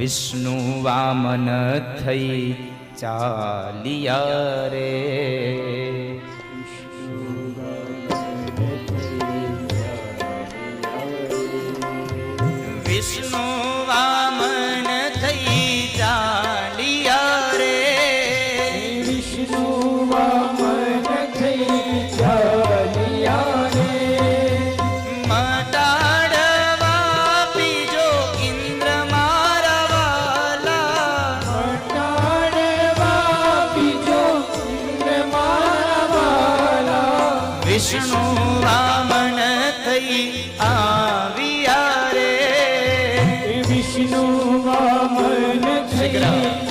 વિષ્ણુ વામન થઈ ચાલિયા રે. વિષ્ણુ વિષ્ણુ વામન થઈ આવ્યા રે. વિષ્ણુ વામન થઈ